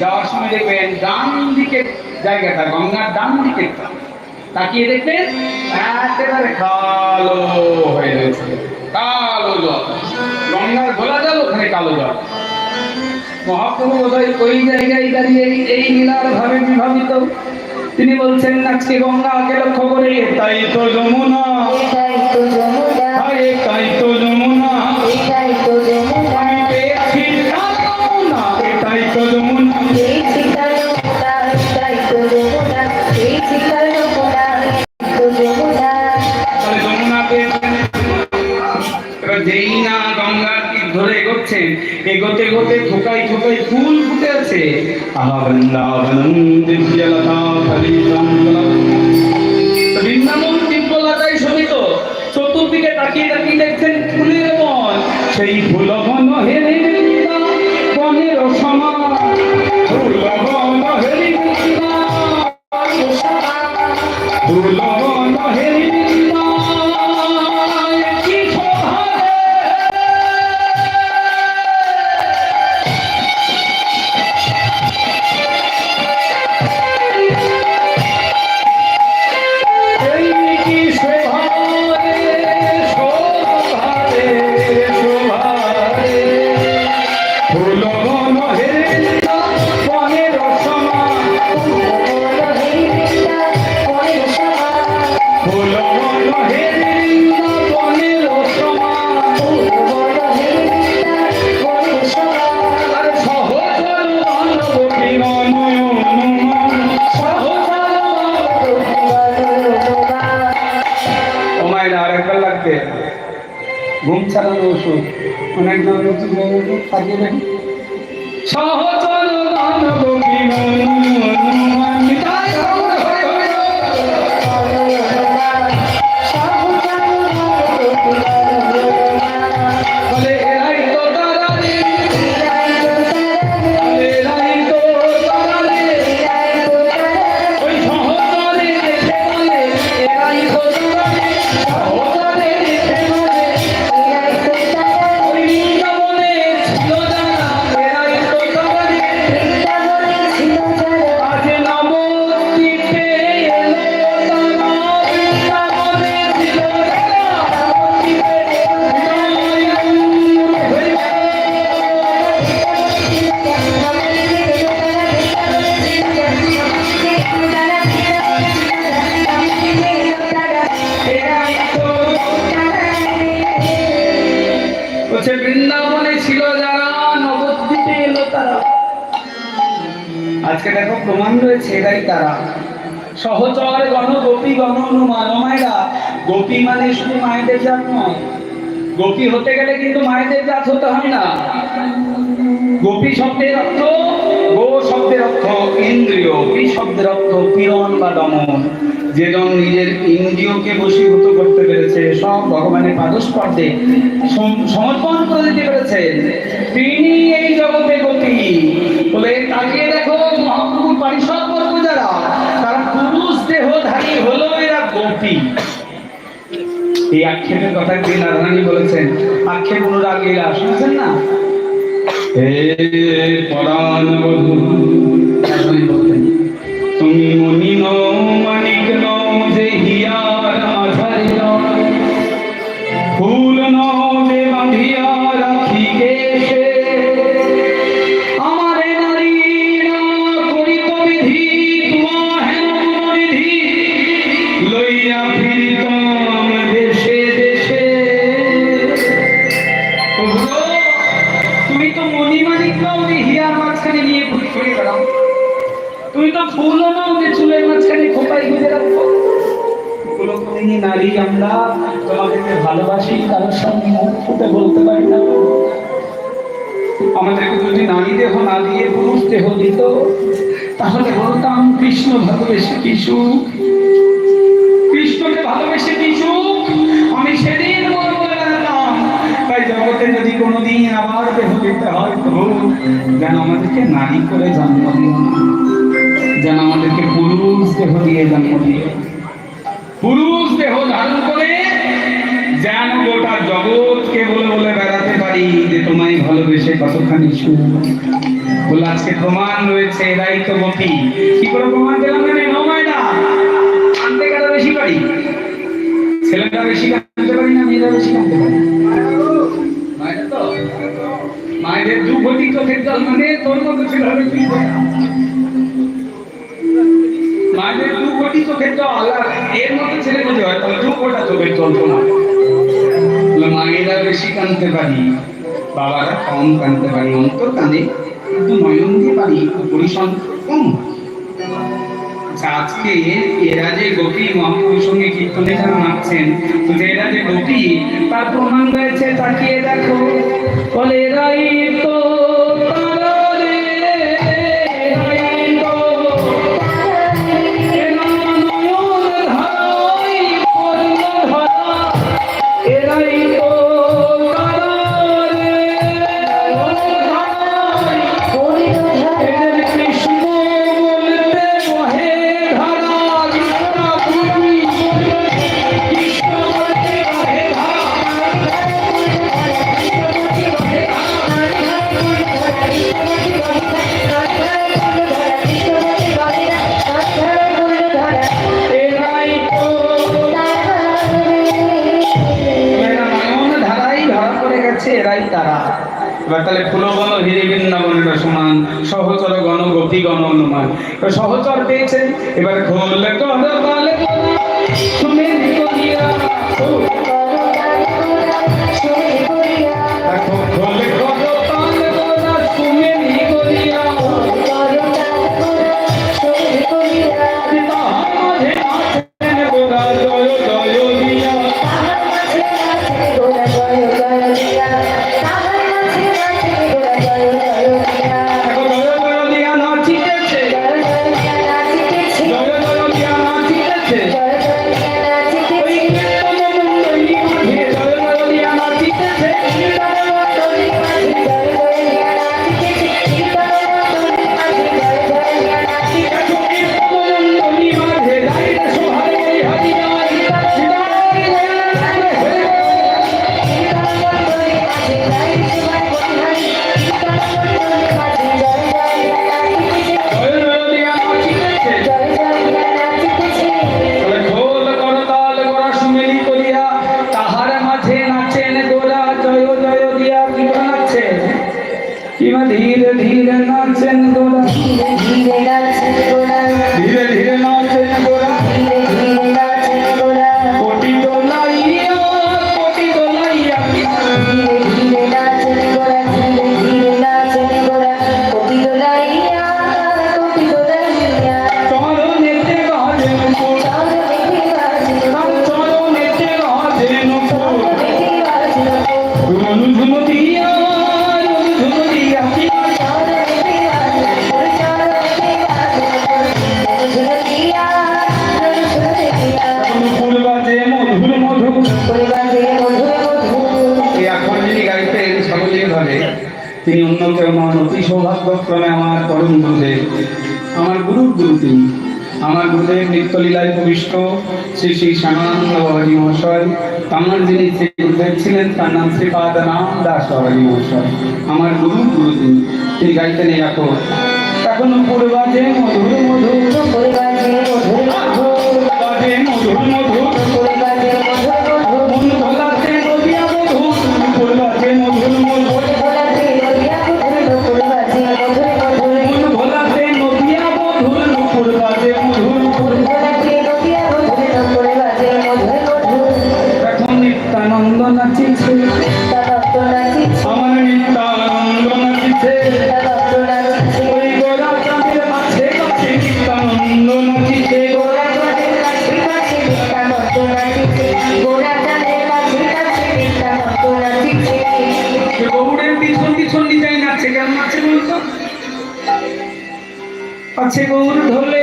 যাওয়ার সময় দেখবেন ডান দিকে জায়গাটা গঙ্গার ডান দিকে তাকিয়ে দেখবেন একেবারে কালো হয়ে রয়েছে। কালো জল। গঙ্গার ঘোলা জল ওখানে কালো জল। মহাপ্রভু বোধহয় ওই জায়গায় দাঁড়িয়ে এই- লীলার ভাবে বিভাবিত। তিনি বলছেন আজকে গঙ্গাকে লক্ষ্য করে তাই তো যমুনা। এটাই তো যমুনা। তাই তো যমুনা। যেই গঙ্গার তীর ধরে এগোচ্ছেন এগোতে এগোতে থোকাই থোকাই ফুল ফুটে আছে। আহা বৃন্দাবনম দিব্যলতা ফলিতম বৃন্দাবন চতুর্দিকে তাকিয়ে তাকিয়ে দেখছেন ফুলের মন। সেই ফুল ঘুম ছাড়ানো ওষুধ। অনেক ধরনের ওষুধ থাকিয়ে দেখি। বলছে বৃন্দাবনে ছিল যারা নবদ্বীপে এলো তারা। আজকে দেখো প্রমাণ রয়েছে এরাই তারা। সহচর গণ গোপী গণ হনুমান। ও মায়েরা, গোপী মানে শুধু মায়েদের জাত নয়। গোপী হতে গেলে কিন্তু মায়েদের জাত হতে হয় না। গোপী শব্দের অর্থ গো শব্দের অর্থ ইন্দ্রিয়, পি শব্দের অর্থ পীড়ন বা দমন। যেজন নিজের ইন্দ্রিয়কে বশীভূত করতে পেরেছে সব ভগবানের পাদস্পর্ধে সম- সমর্পণ করে দিতে পেরেছেন তিনি এই জগতে গতি। বলে তাকিয়ে দেখো মহাপ্রভুর পারিষদ বর্গ যারা তারা পুরুষ দেহধারী হলো এরা গোপী। এই আক্ষেপের কথা কি নারায়ণী বলেছেন? আক্ষেপ অনুরাগ লীলা শুনছেন না? হে পরাণ বধূ তুমি মনি নও তুমি তো ফুলও নাও যে চুলের মাঝখানে খোপাই গুঁজে রাখো কুলকুলিনী নারী আমরা তোমাদেরকে ভালোবাসি, কারোর সঙ্গে মুখ ফুটে বলতে পারি না। আমাদেরকে যদি নারী দেহ না দিয়ে পুরুষ দেহ দিত, তাহলে বলতাম, কৃষ্ণ ভালোবেসে কি সুখ কৃষ্ণকে ভালোবেসে কি সুখ আমি সেদিন তাই জগতে যদি কোনোদিন আবার দেহ দিতে হয় প্রভু যেন আমাদেরকে নারী করে জন্ম দিও না যেন আমাদেরকে পুরুষ দেহ দিয়ে জন্ম দিও পুরুষ দেহ ধারণ করে যেন গোটা জগৎকে বলে বলে বেড়াতে পারি যে তোমায় ভালোবেসে কতখানি সুখ। বলে আজকে প্রমাণ রয়েছে, এরাই তো গোপী কি করে প্রমাণ পেলাম জানে নৌমায়না আনতে গেলে বেশি পারি। ছেলেটা বেশি কানতে পারি না মেয়েরা বেশি কানতে পারি মায়েরা তো মায়েদের দু কোটি চোখের মানে তোর মতো ছিল দু কোটি আর এর ছেলে হয় তাহলে দু কোটা মায়েরা বেশি কানতে পারি বাবারা কম কানতে পারি অন্তর কানে কিন্তু নয়ন দিয়ে পারি কম। আচ্ছা, আজকে এরা যে গোপী মহাপুরুষ সঙ্গে কীর্তনে যারা নাচছেন যে এরা যে গোপী তার প্রমাণ রয়েছে তাকিয়ে দেখো। বলে এরাই তো গেছে এরাই তারা। এবার তাহলে ফুলগণ হিরে বৃন্দাবনটা সমান, সহচর গণ গোপী গণ অনুমান। সহচর পেয়েছেন, এবার খোল কর বাল শুনে কিবা ধীরে ধীরে নাচেন গোরা ধীরে অতি সৌভাগ্যক্রমে আমার পরম গুরুদেব আমার গুরু গুরু তিনি আমার গুরুদেব নিত্যলীলায় প্রবিষ্ট শ্রী শ্রী শ্যামানন্দ বাবাজি মহাশয় আমার যিনি গুরুদেব ছিলেন তার নাম শ্রীপাদ রাম দাস বাবাজি মহাশয় আমার গুরু গুরু তিনি তিনি গাইতেন এই এখন এখন পূর্বাজে মধুর মধুর। বাজে মধুর মধুর। মন গৌড়ের পিছন পিছন ডিজাইন আছে কেমন আছে বলতো? আছে গৌর ঢোলে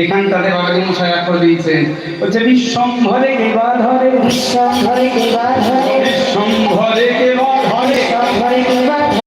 এখান তাদের বাগানে মুছায়া করে দিয়েছে বলছে বিশ্বম্ভরে কেবা ধরে? বিশ্বম্ভরে কেবা ধরে? বিশ্বম্ভরে কেবা ধরে? বিশ্বম্ভরে কেবা ধরে?